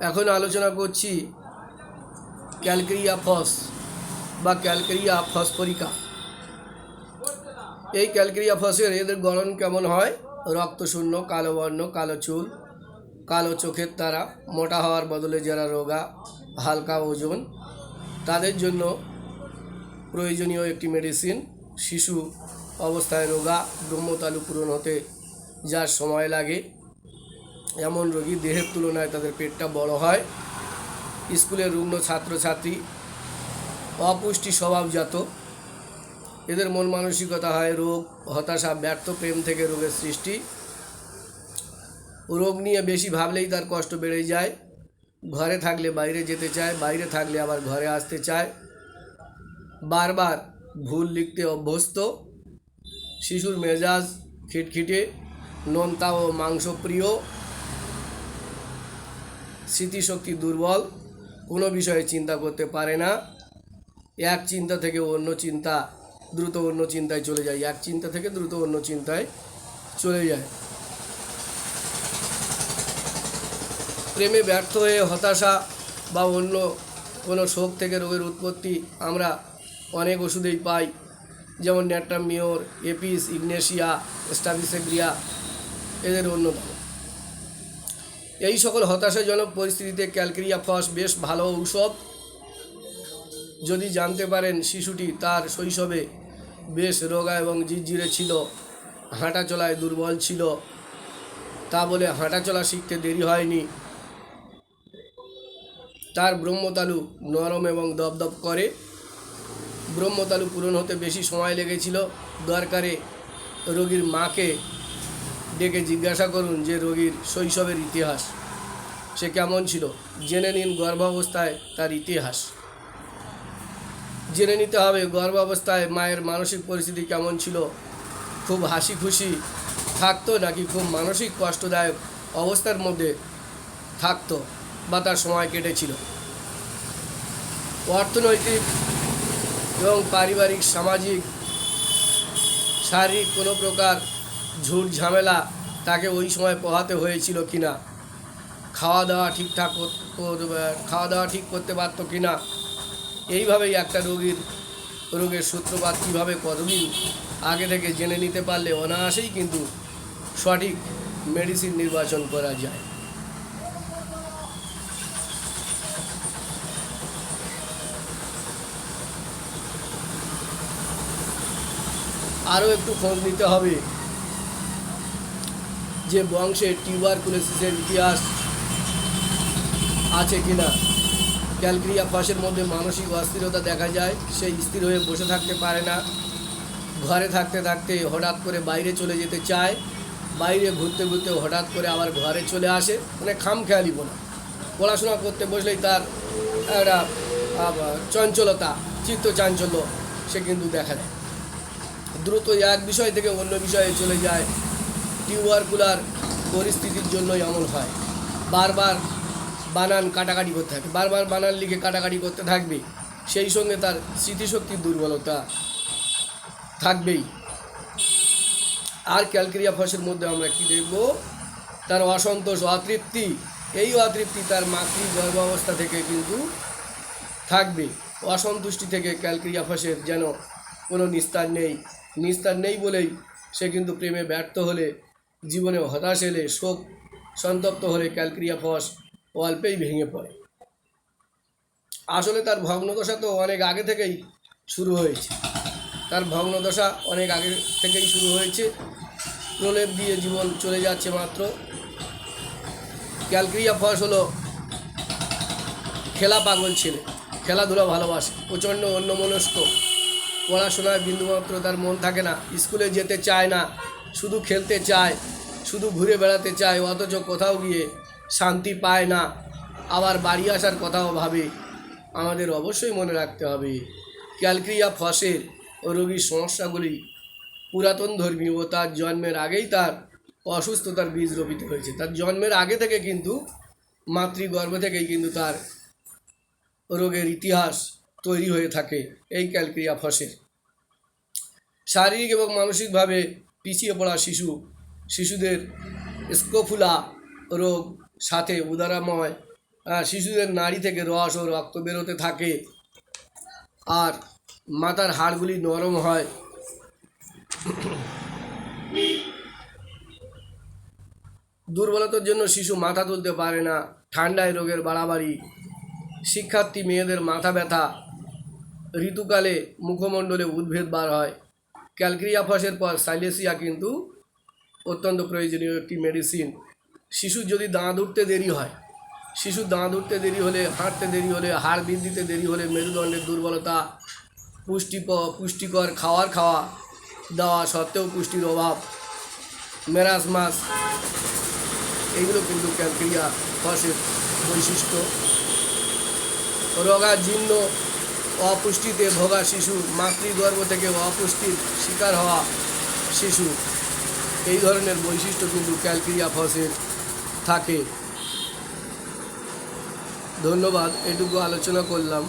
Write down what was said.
এখন আলোচনা করছি ক্যালকেরিয়া ফস বা ক্যালকেরিয়া ফসফরিকা। এই ক্যালকেরিয়া ফসের এদের গড়ন কেমন হয়? রক্তশূন্য, কালো বর্ণ, কালো চুল, কালো চোখের তারা, মোটা হওয়ার বদলে যারা রোগা, হালকা ওজন, তাদের জন্য প্রয়োজনীয় একটি মেডিসিন শিশু অবস্থায় রোগা, ব্রহ্মতালু পূরণ হতে যার সময় লাগে। এমন রোগী দেহের তুলনায় তাদের পেটটা বড় হয়। স্কুলের রুগ্ন ছাত্রছাত্রী, অপুষ্টি স্বভাবজাত। এদের মন মানসিকতা হয় রোগ, হতাশা, ব্যর্থ প্রেম থেকে রোগের সৃষ্টি। রোগ নিয়ে বেশি ভাবলেই তার কষ্ট বেড়ে যায়। ঘরে থাকলে বাইরে যেতে চায়, বাইরে থাকলে আবার ঘরে আসতে চায়। বারবার ভুল লিখতে অভ্যস্ত। শিশুর মেজাজ খিটখিটে, নোনতা ও মাংসপ্রিয়। স্মৃতিশক্তি দুর্বল, কোনো বিষয়ে চিন্তা করতে পারে না। এক চিন্তা থেকে অন্য চিন্তা, দ্রুত অন্য চিন্তায় চলে যায়। এক চিন্তা থেকে দ্রুত অন্য চিন্তায় চলে যায়। প্রেমে ব্যর্থ হয়ে হতাশা বা অন্য কোনো শোক থেকে রোগের উৎপত্তি আমরা অনেক ওষুধেই পাই। যেমন ন্যাট্রামিওর, এপিস, ইগনেশিয়া স্টাবিসেগ্রিয়া এদের অন্যতম। এই সকল হতাশাজনক পরিস্থিতিতে ক্যালকেরিয়া ফস বেশ ভালো ঔষধ। যদি জানতে পারেন শিশুটি তার শৈশবে বেশ রোগা এবং জিরজিরে ছিল, হাঁটা চলায় দুর্বল ছিল, তা বলে হাঁটা চলা শিখতে দেরি হয়নি। তার ব্রহ্মতালু নরম এবং দপদপ করে। ব্রহ্মতালু পূরণ হতে বেশি সময় লেগেছিল। দরকারে রোগীর মাকে ডেকে জিজ্ঞাসা করুন যে রোগীর শৈশবের ইতিহাস। সে কেমন ছিল? জেনে নিন গর্ভাবস্থায় তার ইতিহাস। জেনে নিতে হবে গর্ভাবস্থায় মায়ের মানসিক পরিস্থিতি কেমন ছিল। খুব হাসি খুশি থাকতো নাকি খুব মানসিক কষ্টদায়ক অবস্থার মধ্যে থাকতো বা তার সময় কেটেছিল। অর্থনৈতিক এবং পারিবারিক, সামাজিক, শারীরিক কোনো প্রকার ঝুট ঝামেলা তাকে ওই সময় পোহাতে হয়েছিল কিনা? খাওয়া দাওয়া ঠিকঠাক খাওয়া দাওয়া ঠিক করতে পারতো কিনা? এইভাবেই একটা রোগীর, রোগের সূত্রপাত কীভাবে কতদিন আগে থেকে জেনে নিতে পারলে অনায়াসেই কিন্তু সঠিক মেডিসিন নির্বাচন করা যায়। আরও একটু খোঁজ নিতে হবে। যে বংশে টিউবার টিউবারকুলোসিসের ইতিহাস আছে কিনা ক্যালক্রিয়া ফাঁসের মধ্যে মানসিক অস্থিরতা দেখা যায়, সে স্থির হয়ে বসে থাকতে পারে না। ঘরে থাকতে থাকতে হঠাৎ করে বাইরে চলে যেতে চায়। বাইরে ঘুরতে ঘুরতে হঠাৎ করে আবার ঘরে চলে আসে। মানে খাম খেয়ালি না পড়াশোনা করতে বসলেই তার একটা চঞ্চলতা চিত্ত চাঞ্চল্য সে কিন্তু দেখা দেয়। দ্রুত এক বিষয় থেকে অন্য বিষয়ে চলে যায়। টিউবারকুলার পরিস্থিতির জন্যই এমন হয়। বারবার বানান কাটাকাটি করতে থাকে। বারবার বানান লিখে কাটাকাটি করতে থাকবে, সেই সঙ্গে তার স্মৃতিশক্তির দুর্বলতা থাকবেই। আর ক্যালকেরিয়া ফসের মধ্যে আমরা কি দেখব? তার অসন্তোষ, অতৃপ্তি। এই অতৃপ্তি তার মাতৃ গর্ভাবস্থা থেকে কিন্তু থাকবে। অসন্তুষ্টি থেকে ক্যালকেরিয়া ফসের যেন কোনো নিস্তার নেই। নিস্তার নেই বলেই সে কিন্তু প্রেমে ব্যর্থ হলে জীবনে হতাশ এলে শোক সন্তপ্ত হলে ক্যালক্রিয়া ফস ও অল্পেই ভেঙে পড়ে। আসলে তার ভগ্নদশা তো অনেক আগে থেকেই শুরু হয়েছে। তার ভগ্নদশা অনেক আগে থেকেই শুরু হয়েছে। প্রলেপ দিয়ে জীবন চলে যাচ্ছে মাত্র। ক্যালক্রিয়া ফস হলো খেলা পাগল ছেলে। খেলাধুলা ভালোবাসে। প্রচণ্ড অন্যমনস্ক। পড়াশোনায় বিন্দুমাত্র তার মন থাকে না। স্কুলে যেতে চায় না। শুধু খেলতে চায়, শুধু ঘুরে বেড়াতে চায়, অথচ কোথাও গিয়ে শান্তি পায় না। আবার বাড়ি আসার কথাও ভাবে। আমাদের অবশ্যই মনে রাখতে হবে, ক্যালক্রিয়া ফসের রোগীর সমস্যাগুলি পুরাতন ধর্মীয় ও তার জন্মের আগেই তার অসুস্থতার বীজ রোপিত হয়েছে। তার জন্মের আগে থেকে কিন্তু, মাতৃগর্ভ থেকেই কিন্তু তার রোগের ইতিহাস তৈরি হয়ে থাকে এই ক্যালক্রিয়া ফসের। শারীরিক এবং মানসিকভাবে পিছিয়ে পড়া শিশু, শিশুদের স্কোফুলা রোগ সাথে উদারাময় শিশুদের নাড়ি থেকে রস ও রক্ত বেরোতে থাকে আর মাথার হাড়গুলি নরম হয়। দুর্বলতার জন্য শিশু মাথা তুলতে পারে না, ঠান্ডায় রোগের বাড়াবাড়ি। শিক্ষার্থী মেয়েদের মাথা ব্যথা, ঋতুকালে মুখমণ্ডলে উদ্ভেদ বার হয়। ক্যালক্রিয়া ফসের পর সাইলেসিয়া কিন্তু অত্যন্ত প্রয়োজনীয় একটি মেডিসিন শিশুর যদি দাঁত উঠতে দেরি হয় শিশুর দাঁত উঠতে দেরি হলে, হাঁটতে দেরি হলে, হাড় বৃদ্ধিতে দেরি হলে মেরুদণ্ডের দুর্বলতা, পুষ্টি পুষ্টিকর খাওয়ার খাওয়া দেওয়া সত্ত্বেও পুষ্টির অভাব মেরাসমাস এইগুলো কিন্তু ক্যালকেরিয়া ফসের বৈশিষ্ট্য। রোগা, জীর্ণ অপুষ্টিতে ভোগা শিশু, মাতৃগর্ভ থেকে অপুষ্টির শিকার হওয়া শিশু। এই ধরনের বৈশিষ্ট্য কিন্তু ক্যালকেরিয়া ফসের থাকে। ধন্যবাদ, এটুকু আলোচনা করলাম।